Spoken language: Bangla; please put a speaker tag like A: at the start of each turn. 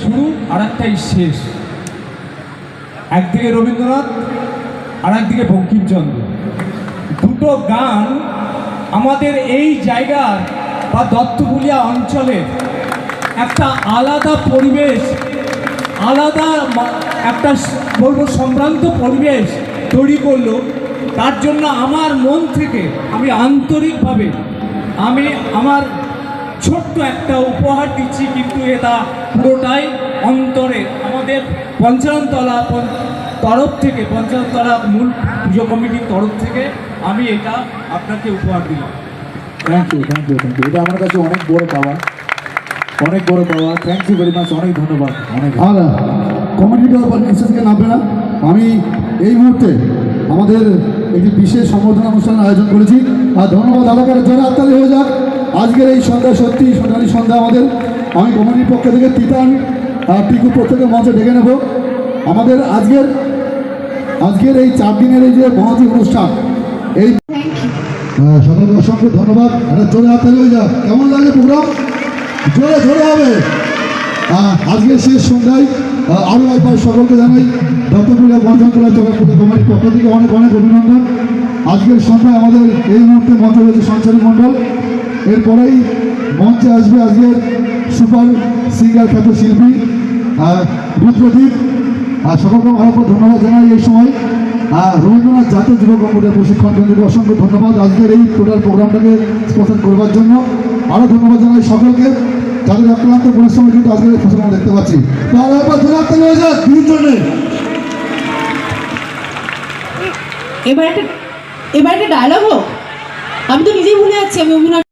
A: শুরু আর একটাই শেষ। একদিকে রবীন্দ্রনাথ, আর একদিকে বঙ্কিমচন্দ্র। দুটো গান আমাদের এই জায়গার বা দত্তগুলিয়া অঞ্চলের একটা আলাদা পরিবেশ, আলাদা একটা বলব সম্ভ্রান্ত পরিবেশ তৈরি করল। তার জন্য আমার মন থেকে আমি আন্তরিকভাবে আমি আমার ছোট্ট একটা উপহার দিচ্ছি কিন্তু এটা পুরোটাই অন্তরে। আমাদের পঞ্চাননতলা পঞ্চ- তরফ থেকে পঞ্চাননতলা মূল পুজো কমিটির তরফ থেকে আমি এটা আপনাকে উপহার দিলাম।
B: Thank you thank you thank you এটা আমার কাছে অনেক বড় পাওয়া। অনেক বড় পাওয়া। থ্যাংক ইউ ভেরি মাচ অনেক ধন্যবাদ অনেক
C: আর কমিটিটা বিশেষকে নামবে না? আমি এই মুহূর্তে আমাদের একটি বিশেষ সম্বর্ধনা অনুষ্ঠানের আয়োজন করেছি। আর ধন্যবাদ দাদাকে জোরে হাততালি হয়ে যাক। আজকের এই সন্ধ্যা সত্যি সোনালী সন্ধ্যা আমাদের। আমি কমিটির পক্ষ থেকে তিতান টিকু প্রত্যেকের মঞ্চে ডেকে নেব। আমাদের আজকের আজকের এই চার দিনের এই যে মহতি অনুষ্ঠান এই সকলকে অসংখ্য ধন্যবাদ। একটা জোরে হাততালি হয়ে যাক। কেমন লাগে প্রোগ্রাম জোরে জোরে হবে। আজকের শেষ সন্ধ্যায় আরও একবার সকলকে জানাই দত্তপুরিয়া বন্ধনতলা জগৎপুরে কমিটির পক্ষ থেকে অনেক অনেক অভিনন্দন। আজকের সন্ধ্যায় আমাদের এই মুহূর্তে মঞ্চ রয়েছে সঞ্চারী মণ্ডল। এরপরেই মঞ্চে আসবে আজকের সুপার সিঙ্গার খ্যাত শিল্পী রুদ্রদীপ আর সকলকে একবার ধন্যবাদ জানাই এই সময়। আর রবীন্দ্রনাথ জাতীয় যুব কংগ্রেসের প্রশিক্ষণ কেন্দ্রকে অসংখ্য ধন্যবাদ আজকের এই টোটাল প্রোগ্রামটাকে স্পন্সর করবার জন্য। আরও ধন্যবাদ জানাই সকলকে। যাদের অক্লান্ত পরিশ্রমে কিন্তু আজকের এই ফসল দেখতে পাচ্ছি। হয়ে যাক
D: এবার একটা এবার একটা ডায়লগ হোক। আমি তো নিজেই ভুলে যাচ্ছি, আমি অভিনয়